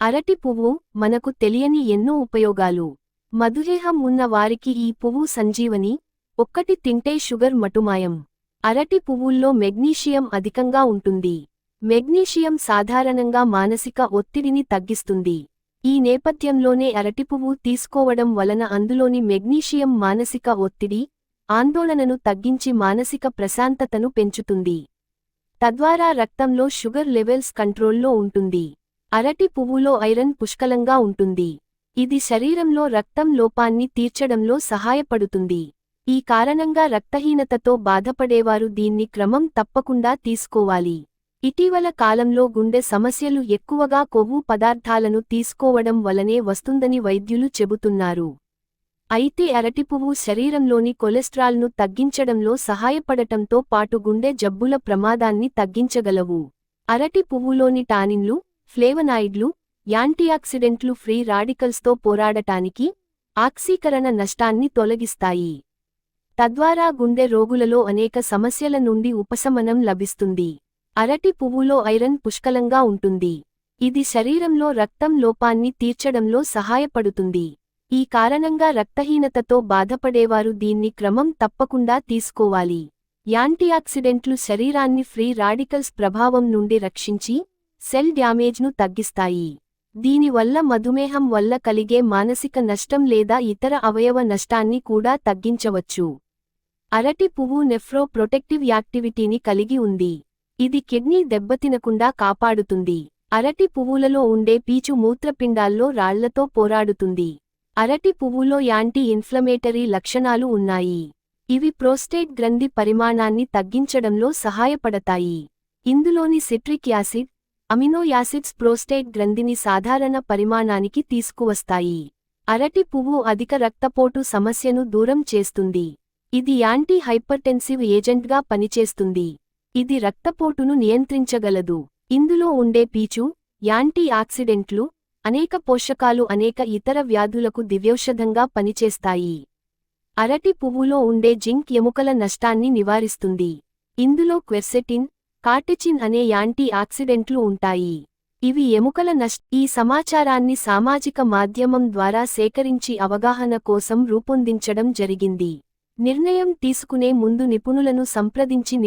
అరటి పువ్వు మనకు తెలియని ఎన్నో ఉపయోగాలు. మధురేహం ఉన్న వారికి ఈ పువ్వు సంజీవని ఒక్కటి తింటే షుగర్ మటుమాయం. అరటి పువ్వుల్లో మెగ్నీషియం అధికంగా ఉంటుంది. మెగ్నీషియం సాధారణంగా మానసిక ఒత్తిడిని తగ్గిస్తుంది. ఈ నేపథ్యంలోనే అరటి పువ్వు తీసుకోవడం వలన అందులోని మెగ్నీషియం మానసిక ఒత్తిడి ఆందోళనను తగ్గించి మానసిక ప్రశాంతతను పెంచుతుంది. తద్వారా రక్తంలో షుగర్ లెవెల్స్ కంట్రోల్లో ఉంటుంది. అరటి పువ్వులో ఐరన్ పుష్కలంగా ఉంటుంది. ఇది శరీరంలో రక్తం లోపాన్ని తీర్చడంలో సహాయపడుతుంది. ఈ కారణంగా రక్తహీనతతో బాధపడేవారు దీన్ని క్రమం తప్పకుండా తీసుకోవాలి. ఇటీవల కాలంలో గుండె సమస్యలు ఎక్కువగా కొవ్వు పదార్థాలను తీసుకోవడం వలనే వస్తుందని వైద్యులు చెబుతున్నారు. అయితే అరటి పువ్వు శరీరంలోని కొలెస్ట్రాల్ను తగ్గించడంలో సహాయపడటంతో పాటు గుండె జబ్బుల ప్రమాదాన్ని తగ్గించగలవు. అరటి పువ్వులోని టానిన్లు ఫ్లేవనాయిడ్లు యాంటీఆక్సిడెంట్లు ఫ్రీ రాడికల్స్తో పోరాడటానికి ఆక్సీకరణ నష్టాన్ని తొలగిస్తాయి. తద్వారా గుండె రోగులలో అనేక సమస్యల నుండి ఉపశమనం లభిస్తుంది. అరటి పువ్వులో ఐరన్ పుష్కలంగా ఉంటుంది. ఇది శరీరంలో రక్తం లోపాన్ని తీర్చడంలో సహాయపడుతుంది. ఈ కారణంగా రక్తహీనతతో బాధపడేవారు దీన్ని క్రమం తప్పకుండా తీసుకోవాలి. యాంటీఆక్సిడెంట్లు శరీరాన్ని ఫ్రీ రాడికల్స్ ప్రభావం నుండి రక్షించి సెల్ డ్యామేజ్ను తగ్గిస్తాయి. దీనివల్ల మధుమేహం వల్ల కలిగే మానసిక నష్టం లేదా ఇతర అవయవ నష్టాన్ని కూడా తగ్గించవచ్చు. అరటి పువ్వు నెఫ్రో ప్రొటెక్టివ్ యాక్టివిటీని కలిగి ఉంది. ఇది కిడ్నీ దెబ్బతినకుండా కాపాడుతుంది. అరటి పువ్వులలో ఉండే పీచు మూత్రపిండాల్లో రాళ్ళతో పోరాడుతుంది. అరటి పువ్వులో యాంటీ ఇన్ఫ్లమేటరీ లక్షణాలు ఉన్నాయి. ఇవి ప్రోస్టేట్ గ్రంథి పరిమాణాన్ని తగ్గించడంలో సహాయపడతాయి. ఇందులోని citric acid amino acids prostate గ్రంథిని సాధారణ పరిమాణానికి తీసుకువస్తాయి. అరటి పువ్వు అధిక రక్తపోటు సమస్యను దూరం చేస్తుంది. ఇది యాంటీ హైపర్టెన్సివ్ ఏజెంట్గా పనిచేస్తుంది. ఇది రక్తపోటును నియంత్రించగలదు. ఇందులో ఉండే పీచు యాంటీ ఆక్సిడెంట్లు అనేక పోషకాలు అనేక ఇతర వ్యాధులకు దివ్యౌషధంగా పనిచేస్తాయి. అరటి పువ్వులో ఉండే జింక్ ఎముకల నష్టాన్ని నివారిస్తుంది. ఇందులో క్వెర్సెటిన్ కార్టిచిన్ అనే యాంటీ ఆక్సిడెంట్లు ఉంటాయి. ఇవి ఎముకల నష్ట ఈ సమాచారాన్ని సామాజిక మాధ్యమం ద్వారా సేకరించి అవగాహన కోసం రూపొందించడం జరిగింది. నిర్ణయం తీసుకునే ముందు నిపుణులను సంప్రదించి